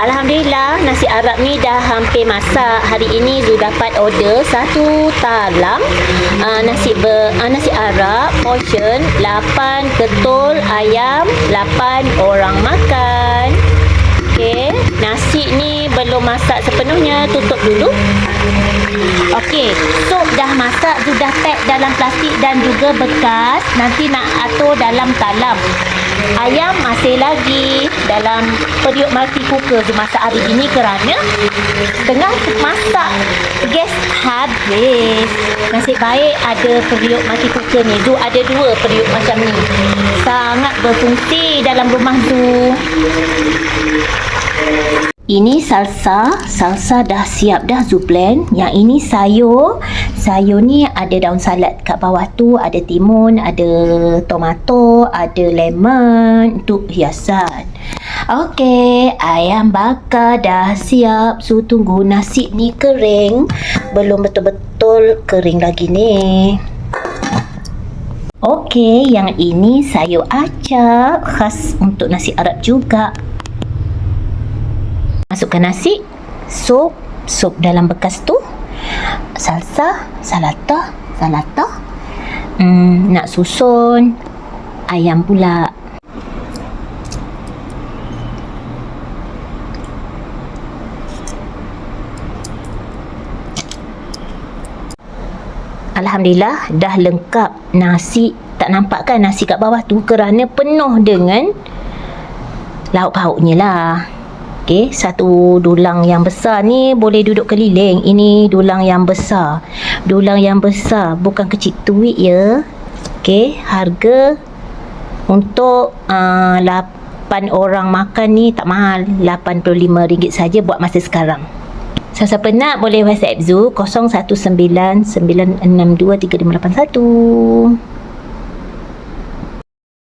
Alhamdulillah nasi Arab ni dah hampir masak. Hari ini Zu dapat order satu talam uh, nasi ber, uh, nasi Arab portion 8 ketul ayam 8 orang makan. Okey, nasi ni belum masak sepenuhnya, tutup dulu. Okey, sup dah masak, sudah pack dalam plastik dan juga bekas. Nanti nak atur dalam talam. Ayam masih lagi dalam periuk cooker tu masak hari ini kerana tengah masak gas habis. Nasib baik ada periuk multi cooker ni. Tu ada dua periuk macam ni. Sangat berfungsi dalam rumah tu. Ini salsa, salsa dah siap dah Zuplan. Yang ini sayur. Sayur ni ada daun salad kat bawah tu, ada timun, ada tomato, ada lemon untuk hiasan. Okey, ayam bakar dah siap. So tunggu nasi ni kering. Belum betul-betul kering lagi ni. Okey, yang ini sayur acak khas untuk nasi Arab juga. Masukkan nasi, sup, sup dalam bekas tu. Salsa, salata, salata. Hmm, nak susun ayam pula. Alhamdulillah dah lengkap nasi tak nampak kan nasi kat bawah tu kerana penuh dengan lauk pauknya lah Okey, satu dulang yang besar ni boleh duduk keliling. Ini dulang yang besar. Dulang yang besar bukan kecil tuik ya. Okey, harga untuk uh, 8 orang makan ni tak mahal. RM85 saja buat masa sekarang. Siapa-siapa nak boleh WhatsApp Zu 0199623581.